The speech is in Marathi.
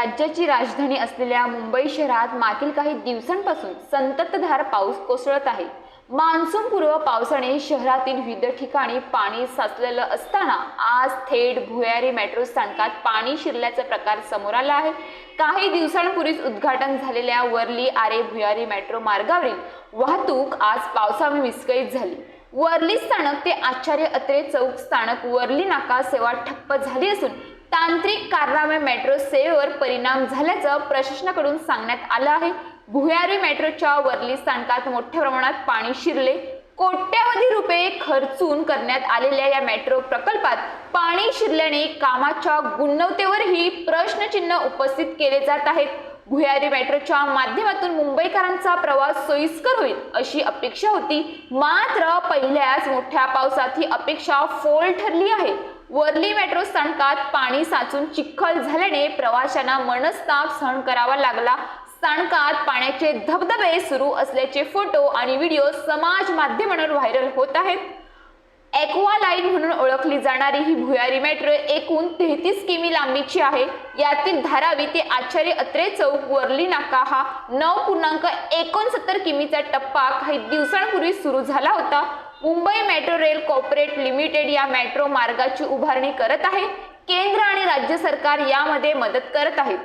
राज्याची राजधानी असलेल्या मुंबई शहरात मागील काही दिवसांपासून संततधार पाऊस कोसळत आहे. मान्सूनपूर्व पावसाने शहरातील विविध ठिकाणी पाणी साचलेलं असताना आज थेट भुयारी मेट्रो स्थानकात पाणी शिरल्याचा प्रकार समोर आला आहे. काही दिवसांपूर्वीच उद्घाटन झालेल्या वरली आरे भुयारी मेट्रो मार्गावरील वाहतूक आज पावसामुळे विस्कळीत झाली. वरली स्थानक ते आचार्य अत्रे चौक स्थानक वरली नाका सेवा ठप्प झाली असून तांत्रिक कारणामुळे मेट्रो सेवेवर परिणाम झाल्याचं प्रशासनाकडून सांगण्यात आलं आहे. भुयारी मेट्रोच्या वरली स्थानकात मोठ्या प्रमाणात पाणी शिरले. कोट्यावधी रुपये खर्चून करण्यात आलेल्या या मेट्रो प्रकल्पात पाणी शिरल्याने कामाच्या गुणवत्तेवरही प्रश्नचिन्ह उपस्थित केले जात आहेत. भुयारी मेट्रोच्या माध्यमातून मुंबईकरांचा प्रवास सोयीस्कर होईल अशी अपेक्षा होती. मात्र पहिल्याच मोठ्या पावसात ही अपेक्षा फोल ठरली आहे. वर्ली मेट्रो स्थानकात पाणी साचून चिखल झाल्याने प्रवाशांना मनस्ताप सहन करावा लागला. स्थानकात पाण्याचे धबधबे सुरू असल्याचे फोटो आणि व्हिडिओ समाज माध्यमांवर व्हायरल होत आहेत. एक्वा लाईन म्हणून ओळखली जाणारी ही भुयारी मेट्रो एकूण तेहतीस किमी लांबीची आहे. यातील धारावी ते आचार्य अत्रे चौक वरली नाका हा नऊ पूर्णांक एकोणसत्तर किमीचा टप्पा काही दिवसांपूर्वी सुरू झाला होता. Mumbai metro rail corporate limited या मेट्रो मार्गाची उभारणी करत आहे. केंद्र आणि राज्य सरकार यामध्ये मदत करत आहेत.